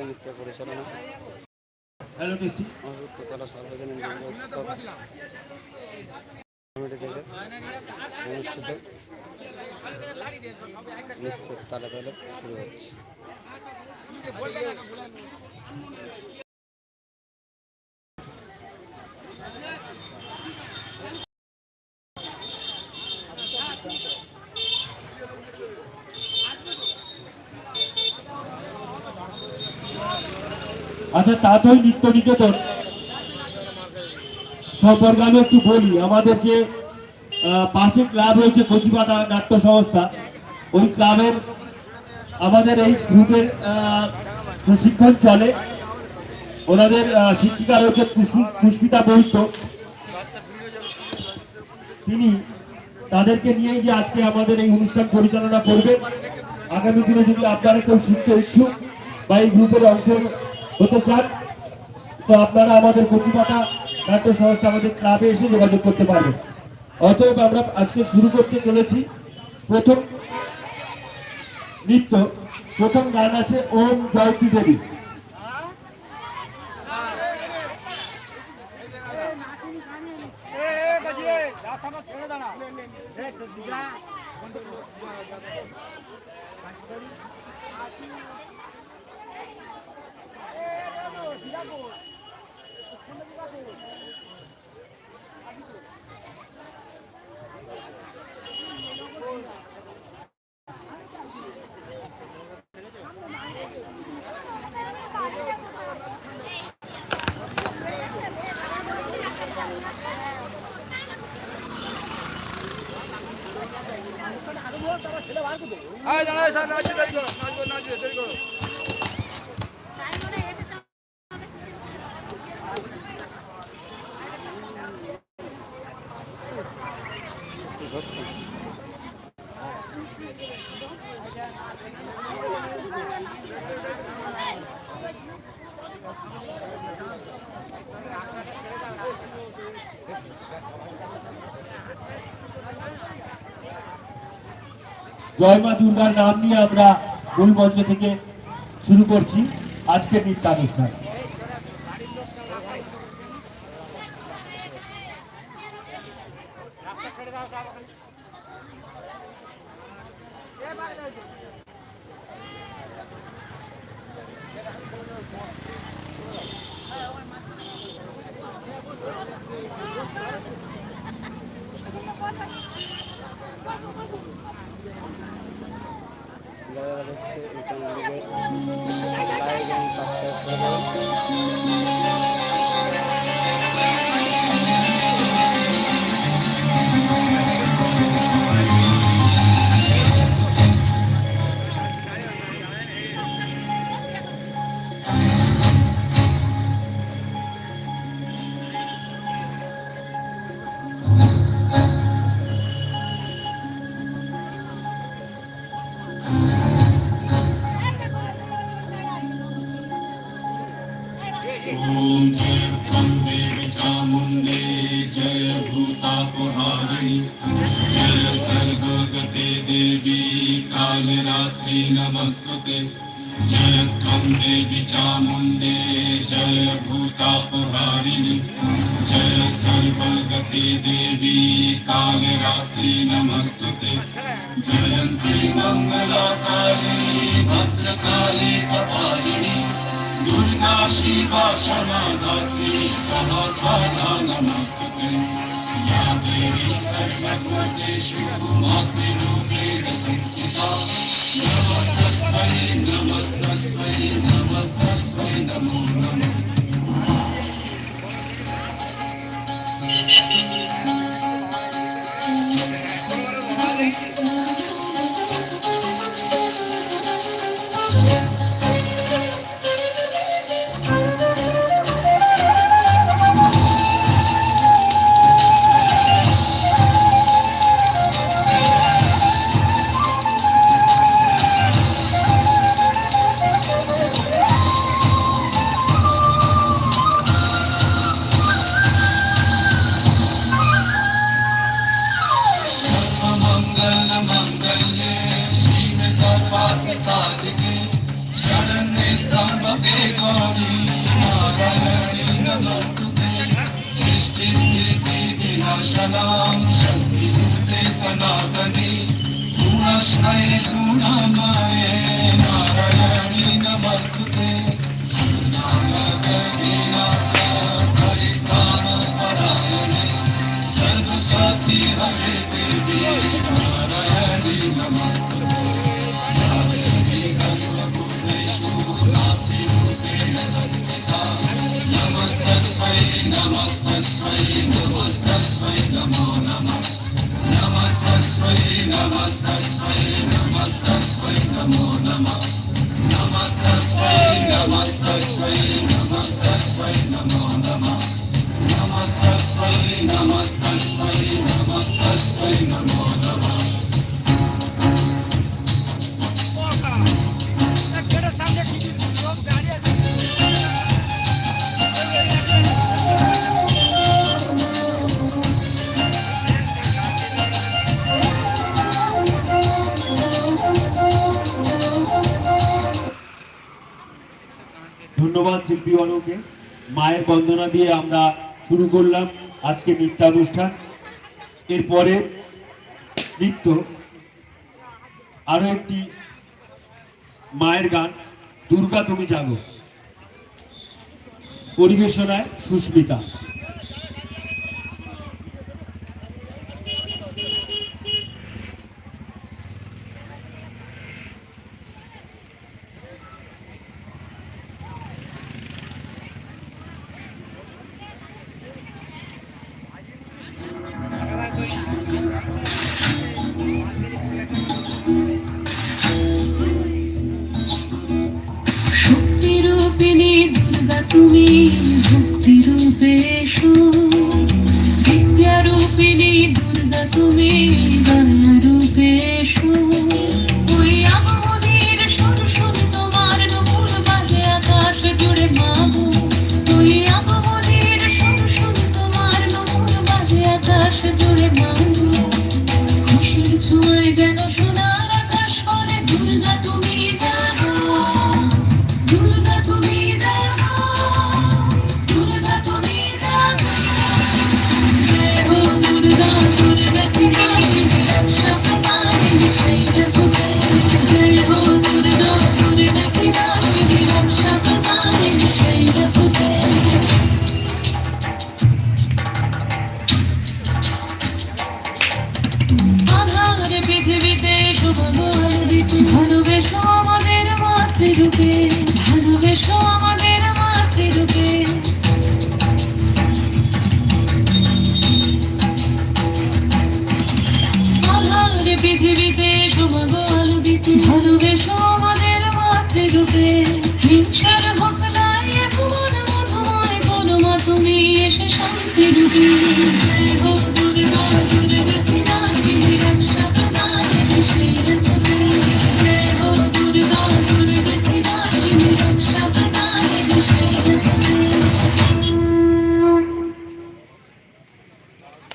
নৃত্য পরিচালনা টেস্টি অযুক্ততলা সার্বজনীন দুর্গা নৃত্যের তালে তালে শুরু হচ্ছে আচ্ছা তাতই নিত্য নিকেতন সম্পর্কে আমি একটু বলি, আমাদের যে পাশে ক্লাব হয়েছে কচিপাতা নাট্য সংস্থা ওই ক্লাবের আমাদের এই গ্রুপের প্রশিক্ষণ চলে। ওনাদের শিক্ষিকা রয়েছে পুষ্পি- পুষ্পিতা বৈদ্য। তিনি তাদেরকে নিয়েই যে আজকে আমাদের এই অনুষ্ঠান পরিচালনা করবেন। আগামী দিনে যদি আপনারা কেউ শিখতে ইচ্ছুক বা এই গ্রুপের অংশ হতে চান, তো আপনারা আমাদের কচিপাতা, নাট্য সংস্থা আমাদের ক্লাবে এসে যোগাযোগ করতে পারবেন। অতএব আমরা আজকে শুরু করতে চলেছি। প্রথম নৃত্য, প্রথম গান আছে ওম জয়তী দেবী। জয় মা দুর্গার নাম নিয়ে আমরা মূল মঞ্চ থেকে শুরু করছি আজকের নৃত্যানুষ্ঠান। যারা যারা দেখছে এই ओम जय कम्बे चामुंडे जय भूता जय सर्वगते देवी कालरात्रि नमस्ते जय कम्बे चामुंडे जय भूता पुराणी जय सर्वगते देवी, कालरात्रि नमस्ते। जयंती मंगला काली भद्रकाली, कपाली। शिवा क्षमा धात्री स्वाहा स्वाहा नमस्तुते या देवी सर्वभूतेषु मातृरूपेण শিল্পী মায়ের বন্দনা দিয়ে আমরা শুরু করলাম আজকে নৃত্যানুষ্ঠান। এরপরে নৃত্য। আরও একটি মায়ের গান, দুর্গা তুমি জাগো। পরিবেশনায় সুস্মিতা।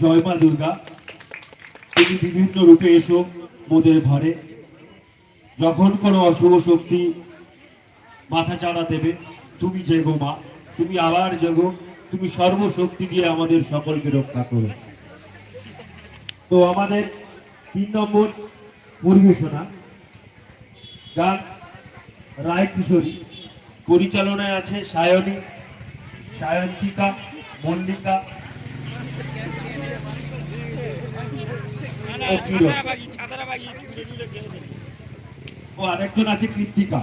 জয় মা দুর্গা। তুমি বিভিন্ন রূপে এসো মোদের ঘরে। যখন কোনো অশুভ শক্তি মাথা চাড়া দেবে। তুমি যে গো মা তুমি আবার জেগো তুমি সর্বশক্তি দিয়ে আমাদের সকলকে রক্ষা করো। তো আমাদের তিন নম্বর পরিবেশনা গান রায় কিশোরী পরিচালনায় আছে সায়নী সায়ন্তিকা মল্লিকা ও আরেকজন আছে কৃত্তিকা।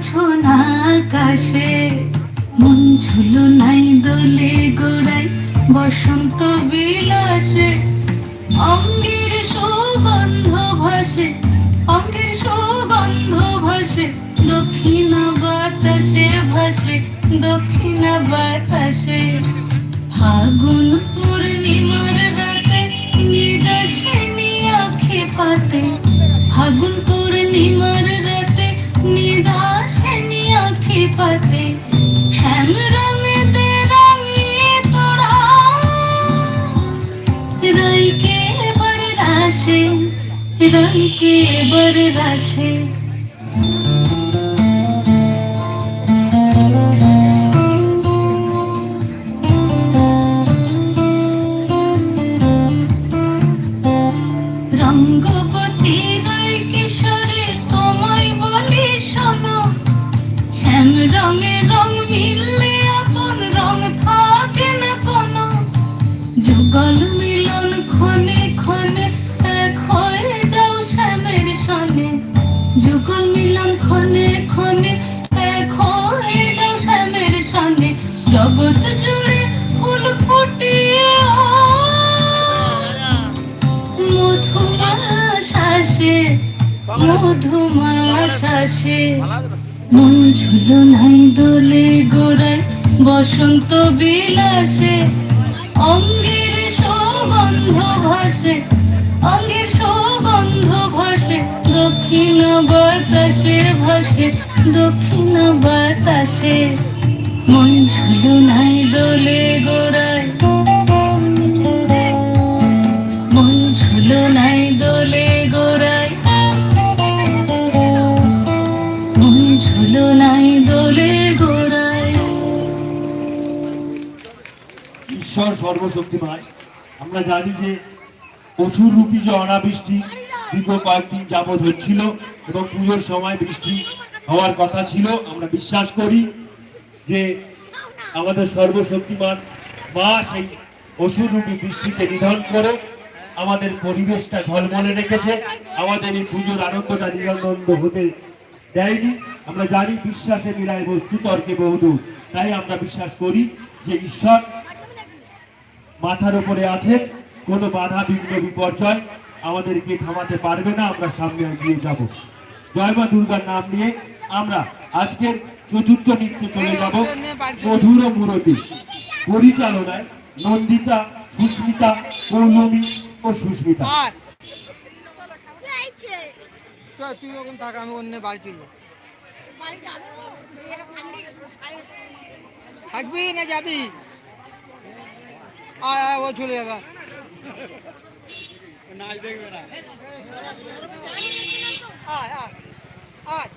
ছোন আকাশে? মন ঝুলো নাই দোলে গোড়ায়, বসন্ত বিলাসে। অঙ্গের সুগন্ধ ভাসে, অঙ্গের সুগন্ধ ভাসে। দক্ষিণ বাতাসে ভাসে, দক্ষিণ বাতাসে। ফাগুন পূর্ণিমার রাতে নিদাসে নিয়ে পাতে। ফাগুন পূর্ণিমার রাতে নিদাসনী আঁখি পাতে শ্যাম রঙে দে তোরা রইকে বর রাশে রইকে বর রাশে মধুমাশাসে মন ঝুলো নাই দোলে গোড়ায় বসন্ত বিলাসে। অঙ্গের সুগন্ধ ভাসে, অঙ্গের সুগন্ধ ভাসে। দক্ষিণ বাতাসে ভাসে, দক্ষিণ বাতাসে। মন ঝুলো নাই দোলে গোড়ায় সর্বশক্তিমান। আমরা জানি যে অসুর রূপী যে অনাবৃষ্টি দীর্ঘ কয়েকদিন যাবৎ হচ্ছিল এবং পুজোর সময় বৃষ্টি হওয়ার কথা ছিল, আমরা বিশ্বাস করি যে আমাদের সর্বশক্তিমান মা সেই অসুর রূপী বৃষ্টিকে নিধন করে আমাদের পরিবেশটা ঝলমলে রেখেছে। আমাদের এই পুজোর আনন্দটা নিরানন্দ হতে দেয়নি। আমরা জানি বিশ্বাসে মিলায় বস্তু তর্কে বহুদূর। তাই আমরা বিশ্বাস করি যে ঈশ্বর মাথার উপরে আছে কোনো বাধা বিঘ্ন বিপর্যয় আমাদেরকে থামাতে পারবে না আমরা সামনে এগিয়ে যাব। জয় মা দুর্গার নাম নিয়ে আমরা আজকের চতুর্থ নৃত্যে চলে যাব মধুর মূরতি। পরিচালনায় নন্দিতা সুস্মিতা পৌলমী ও সুস্মিতা। তুই ওখানে থাক আমি অন্য বাড়ি চলবো থাকবি না যাবি? আয় আয় ও চলে যাবে। নাচ দেখবে না। আয় আয় আয়।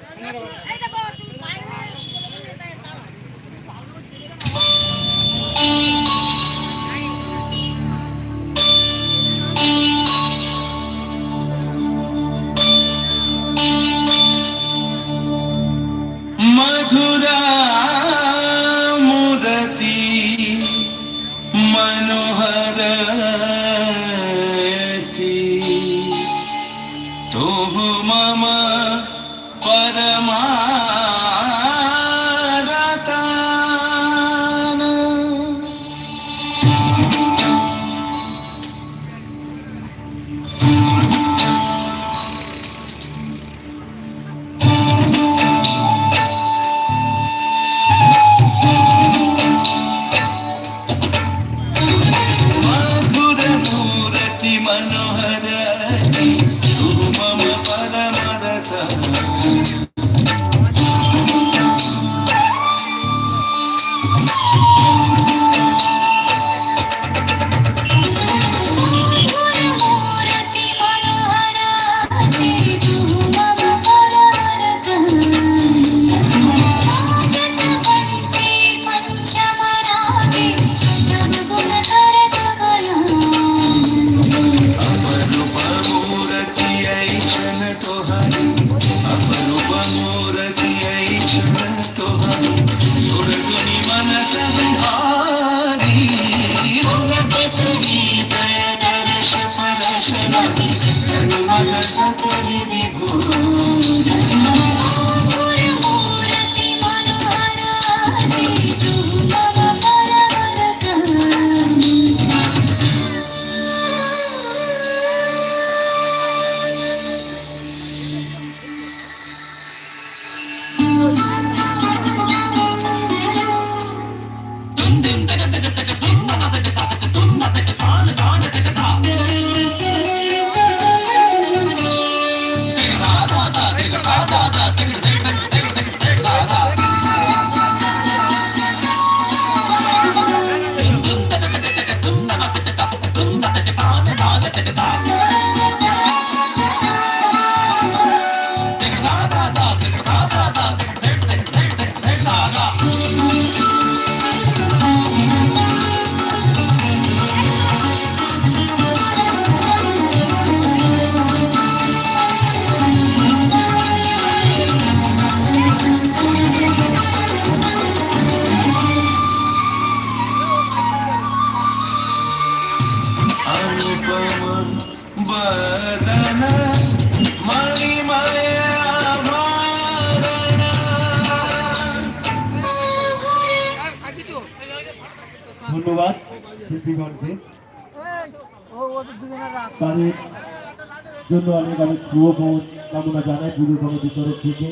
জন্য অনেক অনেক শুভমন কামনা জানাই পুজো কমিটির তরফ থেকে।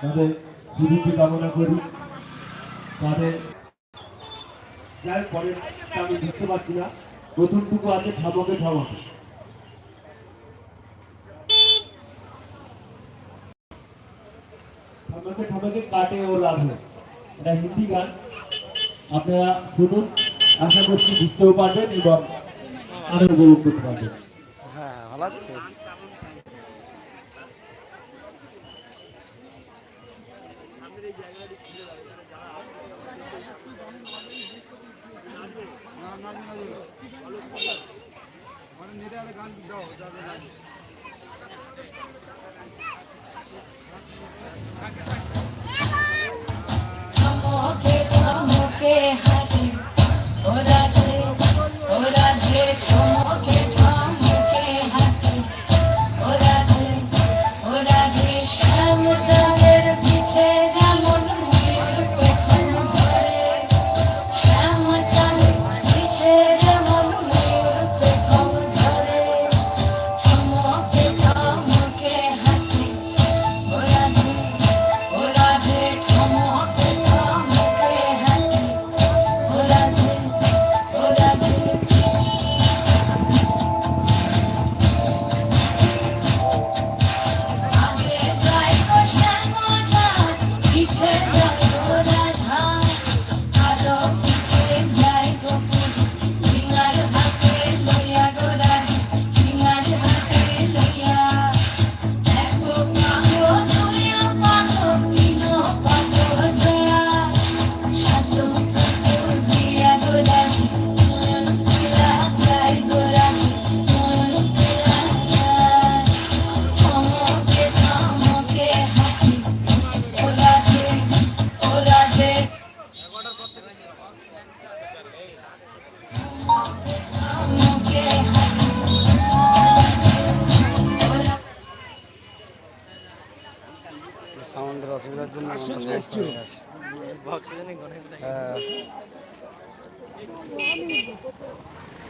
তাদের সুদীপকে কামনা করি। তাদের যাই পরে আমি দেখতে পাচ্ছি না। প্রথমটুকু আছে ঠামকে ঠামাকে আপনারা শুনুন। আশা করছি বুঝতেও পারবেন এবং আরও উপভোগ করতে পারবেন। ভালো আছিস Okay.